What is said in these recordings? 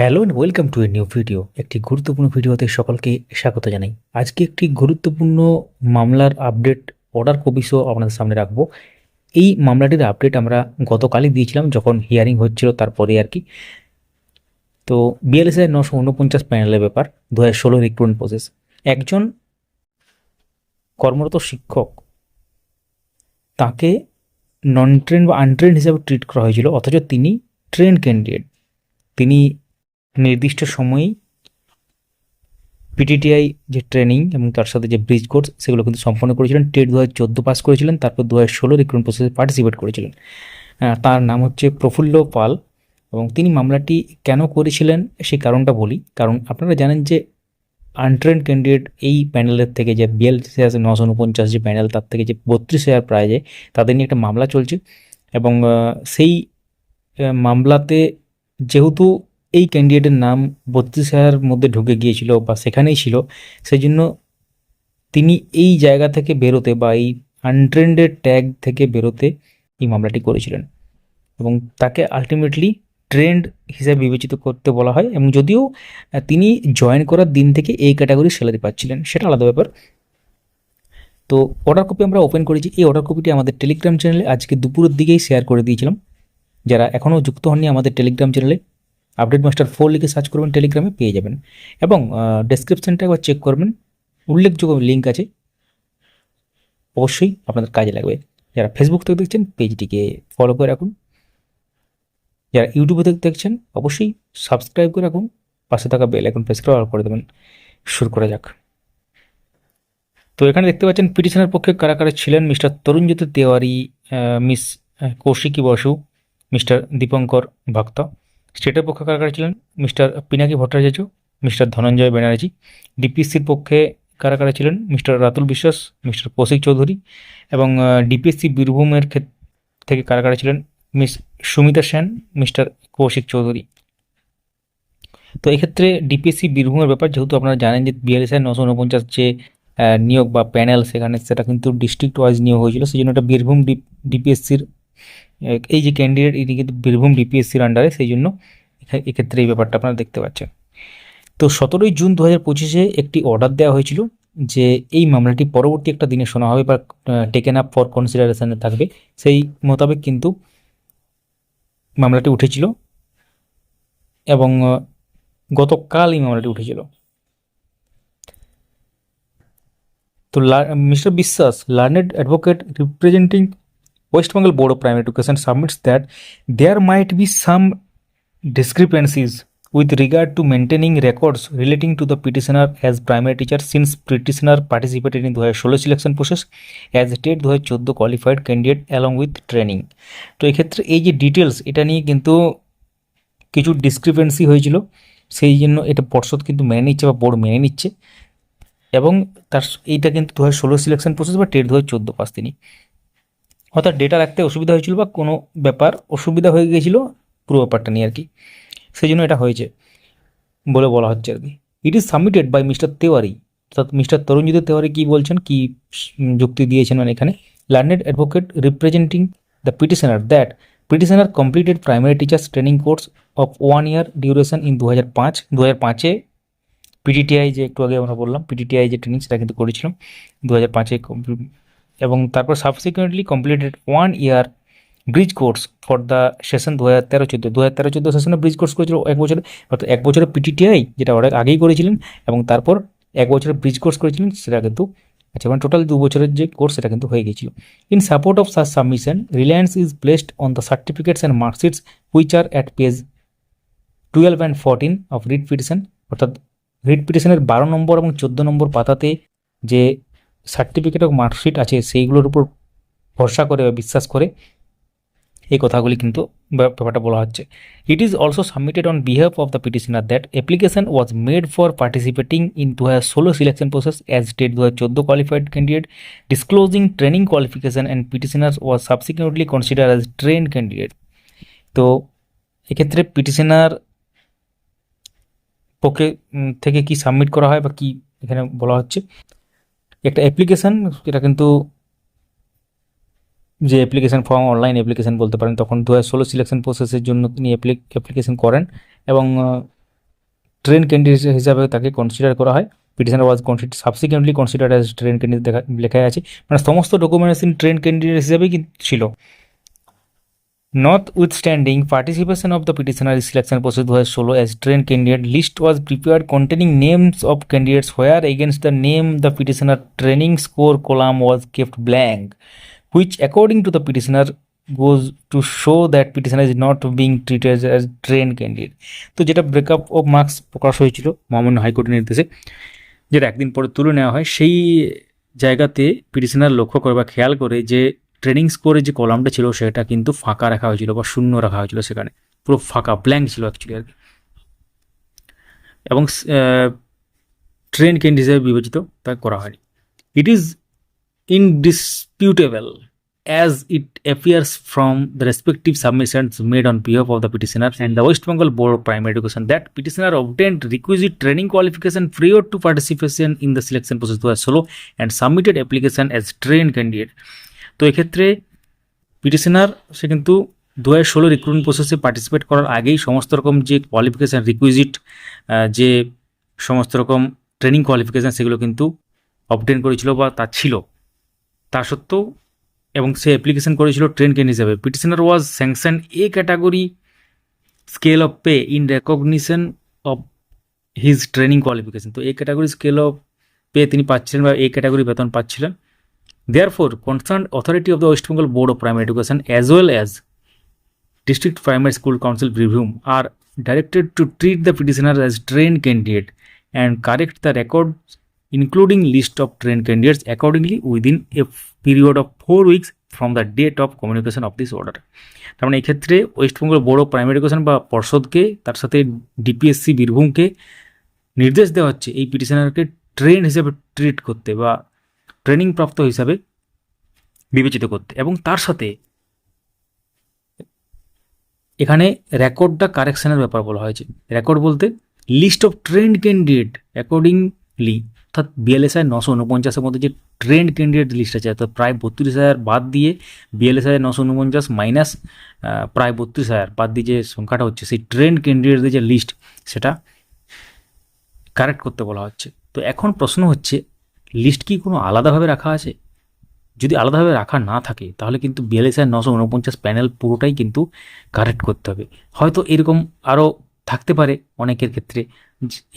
Hello and welcome to a new video একটি গুরুত্বপূর্ণ ভিডিওতে সকলকে স্বাগত জানাই। আজকে একটি গুরুত্বপূর্ণ মামলার আপডেট অর্ডার কপি সহ আপনাদের সামনে রাখব। এই মামলাটির আপডেট আমরা গতকালই দিয়েছিলাম, যখন হিয়ারিং হচ্ছিল তারপরে আর কি। তো বিএলএসআই নশো উনপঞ্চাশ প্যানেলের ব্যাপার, দু হাজার ষোলো রিক্রুটমেন্ট প্রসেস একজন কর্মরত শিক্ষক, তাকে নন ট্রেন বা আনট্রেন হিসাবে ট্রিট করা হয়েছিল, অথচ তিনি ট্রেন ক্যান্ডিডেট তিনি নির্দিষ্ট সময়েই পিটিটিআই যে ট্রেনিং এবং তার সাথে যে ব্রিজ কোর্স সেগুলো কিন্তু সম্পন্ন করেছিলেন। টেট দু হাজার চোদ্দ পাস করেছিলেন, তারপর দু হাজার ষোলো রিক্রুটমেন্ট প্রসেসে পার্টিসিপেট করেছিলেন। তার নাম হচ্ছে প্রফুল্ল পাল এবং তিনি মামলাটি কেন করেছিলেন সেই কারণটা বলি। কারণ আপনারা জানেন যে আনট্রেন ক্যান্ডিডেট এই প্যানেলের থেকে যে বিয়াল্লিশ হাজার নশো উনপঞ্চাশ যে প্যানেল তার থেকে যে বত্রিশ হাজার প্রায় যে, তাদের নিয়ে একটা মামলা চলছে। এবং সেই মামলাতে যেহেতু এই ক্যান্ডিডেটের নাম বত্রিশ হাজার মধ্যে ঢুকে গিয়েছিল বা সেখানেই ছিল। সেই জন্য তিনি এই জায়গা থেকে বেরোতে বা এই আনট্রেন্ডেড ট্যাগ থেকে বেরোতে এই মামলাটি করেছিলেন এবং তাকে আলটিমেটলি ট্রেন্ড হিসেবে বিবেচিত করতে বলা হয় এবং যদিও তিনি জয়েন করার দিন থেকে এই ক্যাটাগরির স্যালারি পাচ্ছিলেন, সেটা আলাদা ব্যাপার। তো অর্ডার কপি আমরা ওপেন করেছি। এই অর্ডার কপিটি আমাদের টেলিগ্রাম চ্যানেলে আজকে দুপুরের দিকেই শেয়ার করে দিয়েছিলাম। যারা এখনও যুক্ত হননি আমাদের টেলিগ্রাম চ্যানেলে আপডেট মাস্টার ফোর লিখে সার্চ করবেন টেলিগ্রামে পেয়ে যাবেন। এবং ডেসক্রিপশনটা একবার চেক করবেন। উল্লেখযোগ্য লিঙ্ক আছে। অবশ্যই আপনাদের কাজে লাগবে। যারা ফেসবুক থেকে দেখছেন পেজটিকে ফলো করে রাখুন। যারা ইউটিউবে থেকে দেখছেন, অবশ্যই সাবস্ক্রাইব করে রাখুন। পাশে থাকা বেল এখন প্রেস করে করে দেবেন। শুরু করা যাক। তো এখানে দেখতে পাচ্ছেন পিটিশনের পক্ষে কারা কারা ছিলেন? Mister Tarunjyoti Tewari miss Kaushiki Basu, mister Dipankar Bhakta. স্টেটের পক্ষে কারা কারা ছিলেন? মিস্টার পিনাকি ভট্টাচার্য, মিস্টার ধনঞ্জয় ব্যানার্জি ডিপিএসসির পক্ষে কারা কারা ছিলেন? মিস্টার রাতুল বিশ্বাস, মিস্টার কৌশিক চৌধুরী এবং ডিপিএসসি বীরভূমের থেকে কারা কারা ছিলেন? Miss Sumita Sen, mister Kaushik Chowdhury. তো এক্ষেত্রে ডিপিএসসি বীরভূমের ব্যাপার, যেহেতু আপনারা জানেন যে বিএলএসআই নশো উনপঞ্চাশ যে নিয়োগ বা প্যানেল সেখানে সেটা কিন্তু ডিস্ট্রিক্ট ওয়াইজ নিয়োগ হয়েছিল সেই জন্য এটা বীরভূম ডিপিএসসির এই যে ক্যান্ডিডেট ইনি কিন্তু বীরভূম ডিপিএসসির আন্ডারে সেই জন্য এক্ষেত্রে এই ব্যাপারটা আপনারা দেখতে পাচ্ছেন। তো সতেরোই জুন দু হাজার পঁচিশে একটি অর্ডার দেওয়া হয়েছিল যে এই মামলাটি পরবর্তী একটা দিনে শোনা হবে বা টেকেন আপ ফর কনসিডারেশনে থাকবে। সেই মোতাবেক কিন্তু মামলাটি উঠেছিল এবং গতকাল এই মামলাটি উঠেছিল। তো mister Biswas learned advocate representing West Bengal Board of Primary Education submits that there might be some discrepancies with regard to maintaining records relating to the petitioner as primary teacher since petitioner participated in 2016 selection process as a TET দু হাজার চোদ্দ qualified candidate along with training তো এক্ষেত্রে এই যে details এটা নিয়ে কিন্তু কিছু ডিসক্রিপেন্সি হয়েছিল সেই জন্য এটা পর্ষদ কিন্তু মেনে নিচ্ছে বা বোর্ড মেনে নিচ্ছে এবং তার এইটা কিন্তু দু হাজার ষোলো সিলেকশন প্রসেস বা টেট দু হাজার চোদ্দ পাস তিনি অর্থাৎ ডেটা রাখতে অসুবিধা হয়েছিল বা কোনো ব্যাপার অসুবিধা হয়ে গিয়েছিল, পুরো ব্যাপারটা নিয়ে আর কি। সেই জন্য এটা হয়েছে বলে বলা হচ্ছে আর কি। It is submitted by mister Tewari অর্থাৎ মিস্টার তরুণজিৎ তেওয়ারি কী বলছেন, কী যুক্তি দিয়েছেন মানে এখানে? Learned advocate representing the petitioner that petitioner completed primary teachers training course of one year duration in দু হাজার পাঁচ দু হাজার পাঁচে পিটিটিআই যে একটু আগে আমরা বললাম পিটিটিআই যে ট্রেনিং সেটা কিন্তু করেছিলাম। দু হাজার পাঁচে এবং তারপর subsequently completed one year bridge course for the session দু হাজার তেরো চোদ্দ। দু হাজার তেরো চোদ্দ সেশনে ব্রিজ কোর্স করেছিল এক বছরে। অর্থাৎ এক বছরের পিটিটিআই যেটা অনেক আগেই করেছিলেন এবং তারপর এক বছরের ব্রিজ কোর্স করেছিলেন, সেটা কিন্তু আচ্ছা মানে টোটাল দু বছরের যে কোর্স সেটা কিন্তু হয়ে গেছিল in support of such submission reliance is placed on the certificates and marksheets which are at page twelve and fourteen of writ petition অর্থাৎ রিট পিটিশনের বারো নম্বর এবং চোদ্দ নম্বর পাতাতে যে সার্টিফিকেট অফ মার্কশিট আছে, সেইগুলোর উপর ভরসা করে বা বিশ্বাস করে এই কথাগুলি কিন্তু ব্যাপ- ব্যাপারটা বলা হচ্ছে। It is also submitted on behalf of the petitioner that application was made for participating in দু হাজার ষোলো সিলেকশন প্রসেস অ্যাজ ডেট দু হাজার চোদ্দ qualified candidate disclosing training qualification and petitioner was subsequently consider as train candidate তো এক্ষেত্রে petitioner পক্ষে থেকে কি সাবমিট করা হয় বা কি এখানে বলা হচ্ছে? একটা অ্যাপ্লিকেশন এটা কিন্তু যে অ্যাপ্লিকেশান ফর্ম অনলাইন অ্যাপ্লিকেশন বলতে পারেন, তখন দু হাজার ষোলো সিলেকশন প্রসেসের জন্য তিনি অ্যাপ্লিকেশন করেন এবং ট্রেন ক্যান্ডিডেট হিসাবে তাকে কনসিডার করা হয়। Petition was consider subsequently consider as train candidate দেখা লেখা আছে। মানে সমস্ত ডকুমেন্টস ট্রেন ক্যান্ডিডেট হিসাবেই ছিল। Notwithstanding participation of the petitioner in selection process 2016 as trained candidate, list was prepared containing names of candidates where against the name the petitioner training score column was kept blank, which according to the petitioner goes to show that petitioner is not being treated as trained candidate. তো যেটা breakup of marks প্রকাশ হয়েছিল মহামান্য হাইকোর্টের নির্দেশে যেটা একদিন পরে তুলে নেওয়া হয় সেই জায়গাতে পিটিশনার লক্ষ্য করে বা খেয়াল করে যে ট্রেনিং স্কোরের যে কলামটা ছিল, সেটা কিন্তু ফাঁকা রাখা হয়েছিল বা শূন্য রাখা হয়েছিল সেখানে। পুরো ফাঁকা ব্ল্যাঙ্ক ছিল অ্যাকচুয়ালি আর কি। এবং ট্রেন কেন্দ্র হিসেবে বিবেচিত তা করা হয়নি। It is indisputable as it appears from the respective submissions made on behalf of the petitioner and the West Bengal board of primary education that petitioner obtained requisite training qualification free of to participation in the selection process দু হাজার ষোলো and submitted application as train candidate তো এক্ষেত্রে petitioner সে কিন্তু দু হাজার ষোলো recruitment প্রসেসে পার্টিসিপেট করার আগেই সমস্ত রকম যে কোয়ালিফিকেশান রিকুইজিট যে সমস্ত রকম ট্রেনিং কোয়ালিফিকেশান সেগুলো কিন্তু অবটেন করেছিল বা তা ছিল। তা সত্ত্বেও এবং সে অ্যাপ্লিকেশন করেছিল ট্রেন কেন হিসাবে। Petitioner was sanction a category scale of pay in recognition of his training qualification তো এই ক্যাটাগরি স্কেল অফ পে তিনি পাচ্ছিলেন বা এই ক্যাটাগরি বেতন পাচ্ছিলেন। Therefore, concerned authority of the West Bengal Board of Primary Education as well as District Primary School Council Birhum are directed to treat the petitioner as trained candidate and correct the records including list of trained candidates accordingly within a period of four weeks from the date of communication of this order তার মানে এক্ষেত্রে West Bengal board of primary education বা পর্ষদকে তার সাথে DPSC বীরভূমকে নির্দেশ দেওয়া হচ্ছে এই পিটিশনারকে ট্রেন হিসেবে ট্রিট করতে বা ট্রেনিং প্রাপ্ত হিসাবে বিবেচিত করতে। এবং তার সাথে এখানে রেকর্ডটা কারেকশানের ব্যাপার বলা হয়েছে। রেকর্ড বলতে list of trained candidate accordingly, অর্থাৎ বিএলএসআই নশো উনপঞ্চাশের মধ্যে যে ট্রেন্ড ক্যান্ডিডেট লিস্ট আছে, অর্থাৎ প্রায় বত্রিশ হাজার বাদ দিয়ে বিএলএসআই নশো উনপঞ্চাশ মাইনাস প্রায় বত্রিশ হাজার বাদ দিয়ে যে সংখ্যাটা হচ্ছে, সেই ট্রেন্ড ক্যান্ডিডেটদের যে লিস্ট, সেটা কারেক্ট করতে বলা হচ্ছে। তো এখন প্রশ্ন হচ্ছে লিস্ট কি কোনো আলাদাভাবে রাখা আছে? যদি আলাদাভাবে রাখা না থাকে, তাহলে কিন্তু বিএলএসআই নশো উনপঞ্চাশ প্যানেল পুরোটাই কিন্তু কারেক্ট করতে হবে। হয়তো এরকম আরও থাকতে পারে অনেকের ক্ষেত্রে।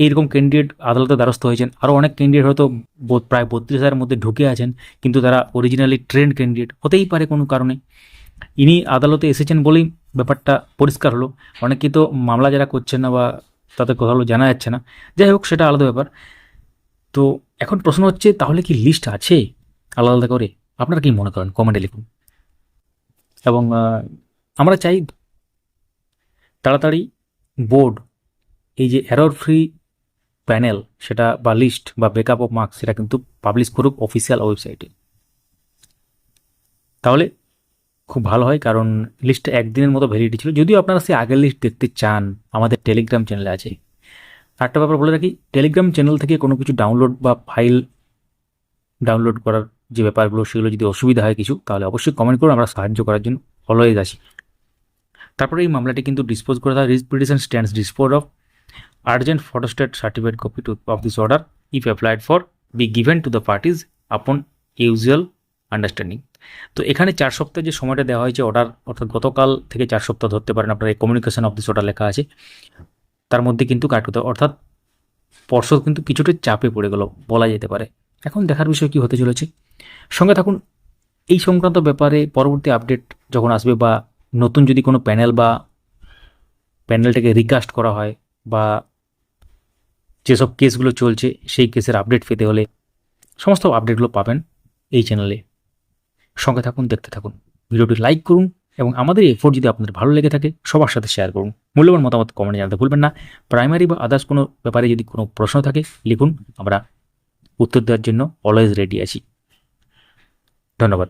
এইরকম ক্যান্ডিডেট আদালতে দ্বারস্থ হয়েছেন। আরও অনেক ক্যান্ডিডেট হয়তো প্রায় বত্রিশ হাজারের মধ্যে ঢুকে আছেন, কিন্তু তারা অরিজিনালি ট্রেন্ড ক্যান্ডিডেট হতেই পারে কোনো কারণে। ইনি আদালতে এসেছেন বলেই ব্যাপারটা পরিষ্কার হলো। অনেকেই তো মামলা যারা করছেন না বা তাদের কথা হলো জানা যাচ্ছে না। যাই হোক, সেটা আলাদা ব্যাপার। তো এখন প্রশ্ন হচ্ছে, তাহলে কি লিস্ট আছে? আলাদা আলাদা করে। আপনারা কি মনে করেন? কমেন্টে লিখুন। এবং আমরা চাই তাড়াতাড়ি বোর্ড এই যে এরর ফ্রি প্যানেল সেটা বা লিস্ট বা ব্যাকআপ অফ মার্কস সেটা কিন্তু পাবলিশ করুক অফিসিয়াল ওয়েবসাইটে তাহলে খুব ভালো হয়, কারণ লিস্টটা একদিনের মতো ভ্যালিডিটি ছিল। যদিও আপনারা সেই আগের লিস্ট দেখতে চান, আমাদের টেলিগ্রাম চ্যানেলে আছে। আরেকটা ব্যাপার বলে রাখি টেলিগ্রাম চ্যানেল থেকে কোনো কিছু ডাউনলোড বা ফাইল ডাউনলোড করার যে ব্যাপারগুলো, সেগুলো যদি অসুবিধা হয় কিছু, তাহলে অবশ্যই কমেন্ট করুন, আমরা সাহায্য করার জন্য অলওয়েজ আছি তারপরে এই মামলাটি কিন্তু ডিসপোজ করে দেওয়া ridge petition stands dispose of urgent photostat certificate copy to of this order if applied for be given to the parties upon usual understanding তো এখানে চার সপ্তাহ যে সময়টা দেওয়া হয়েছে অর্ডার অর্থাৎ গতকাল থেকে চার সপ্তাহ ধরতে পারেন, আপনার কমিউনিকেশন অফ দিস অর্ডার লেখা আছে। তার মধ্যে কিন্তু কাট করতে অর্থাৎ পর্ষদ কিন্তু কিছুটা চাপে পড়ে গেল, বলা যেতে পারে। এখন দেখার বিষয় কি হতে চলেছে? সঙ্গে থাকুন, এই সংক্রান্ত ব্যাপারে পরবর্তী আপডেট যখন আসবে বা নতুন যদি কোনো প্যানেল বা প্যানেলটাকে রিকাস্ট করা হয় বা যেসব কেসগুলো চলছে, সেই কেসের আপডেট পেতে হলে সমস্ত আপডেটগুলো পাবেন এই চ্যানেলে সঙ্গে থাকুন, দেখতে থাকুন। ভিডিওটি লাইক করুন এবং আমাদের এফোর্ট যদি আপনাদের ভালো লেগে থাকে, সবার সাথে শেয়ার করুন। মূল্যবান মতামত কমেন্টে জানাতে ভুলবেন না। প্রাইমারি বা আদার্স কোনো ব্যাপারে যদি কোনো প্রশ্ন থাকে, লিখুন। আমরা উত্তর দেওয়ার জন্য অলওয়েজ রেডি আছি। ধন্যবাদ।